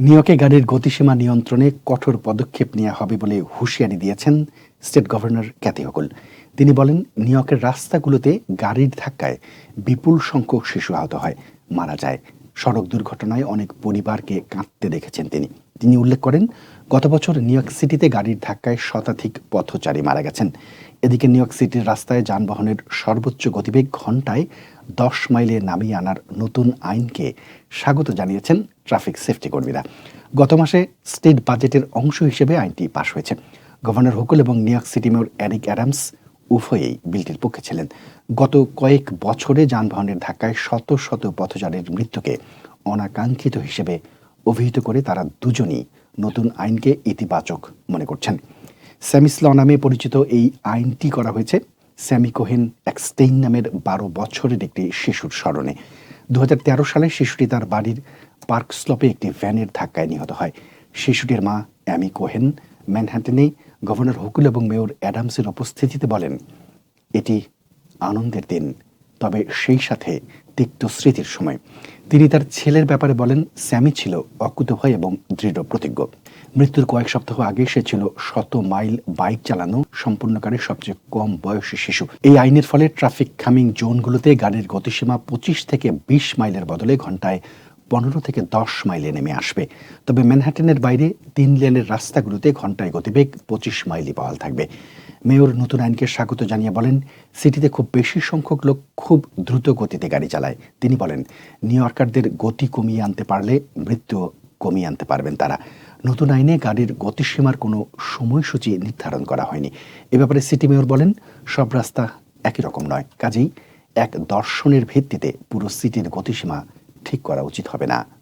নিয়োগে গাড়ির গতিসীমা নিয়ন্ত্রণে কঠোর পদক্ষেপ নেওয়া হবে বলে হুঁশিয়ারি দিয়েছেন স্টেট গভর্নর ক্যাথি হকুল তিনি বলেন, নিয়োগের রাস্তাগুলোতে গাড়ির ধাক্কায় বিপুল সংখ্যক শিশু আহত হয়, মারা যায়। সড়ক দুর্ঘটনায় অনেক পরিবারকে কাঁদতে দেখেছেন তিনি। তিনি উল্লেখ করেন, গত বছর নিউইয়র্ক সিটিতে গাড়ির ধাক্কায় শতাধিক পথচারী মারা গেছেন। এদিকে নিউ ইয়র্ক সিটির রাস্তায় যানবাহনের সর্বোচ্চ গতিবেগ ঘন্টায় দশ মাইলে নামিয়ে আনার নতুন আইনকে স্বাগত জানিয়েছেন ট্রাফিক সেফটি কর্মীরা। গত মাসে স্টেট বাজেটের অংশ হিসেবে আইনটি পাশ হয়েছে। গভর্নর হুকুল এবং New York city mayor Eric Adams উভয়েই বিলটির পক্ষে ছিলেন। গত কয়েক বছরে যানবাহনের ধাক্কায় শত শত পথচারীর মৃত্যুকে অনাকাঙ্ক্ষিত হিসেবে অভিহিত করে তারা দুজনই নতুন আইনকে ইতিবাচক মনে করছেন। স্যামিস ল নামে পরিচিত এই আইনটি করা হয়েছে। স্যামি কোহেন এক্সটেইন নামের বারো বছরের একটি শিশুর স্মরণে। দু হাজার তেরো সালে শিশুটি তার বাড়ির পার্ক স্লপে একটি ভ্যানের ধাক্কায় নিহত হয়। শিশুটির মা অ্যামি কোহেন, ম্যানহাটনে গভর্নর হুকুল এবং মেয়র অ্যাডামসের উপস্থিতিতে বলেন, এটি আনন্দের দিন, তবে সেই সাথে তিক্ত স্মৃতির সময়। তিনি তার ছেলের ব্যাপারে বলেন, স্যামি ছিল অকুতভয় এবং দৃঢ় প্রতিজ্ঞ। মৃত্যুর কয়েক সপ্তাহ আগে সে ছিল শত মাইল বাইক চালানো সম্পূর্ণকারী সবচেয়ে কম বয়সী শিশু। এই আইনের ফলে ট্রাফিক খামিং জোনগুলোতে গাড়ির গতিসীমা পঁচিশ থেকে বিশ মাইলের বদলে ঘন্টায় পনেরো থেকে দশ মাইলে নেমে আসবে। তবে ম্যানহাটেনের বাইরে তিন লেনের রাস্তাগুলোতে ঘন্টায় গতিবেগ পঁচিশ মাইলই বহাল থাকবে। মেয়র নতুন আইনকে স্বাগত জানিয়ে বলেন, সিটিতে খুব বেশি সংখ্যক লোক খুব দ্রুত গতিতে গাড়ি চালায়। তিনি বলেন, নিউ ইয়র্কারদের গতি কমিয়ে আনতে পারলে মৃত্যু কমিয়ে আনতে পারবেন তারা। নতুন আইনে গাড়ির গতিসীমার কোনো সময়সূচি নির্ধারণ করা হয়নি। এ ব্যাপারে সিটি মেয়র বলেন, সব রাস্তা একই রকম নয়। কাজেই এক দর্শনের ভিত্তিতে পুরো সিটির গতিসীমা ঠিক করা উচিত হবে না।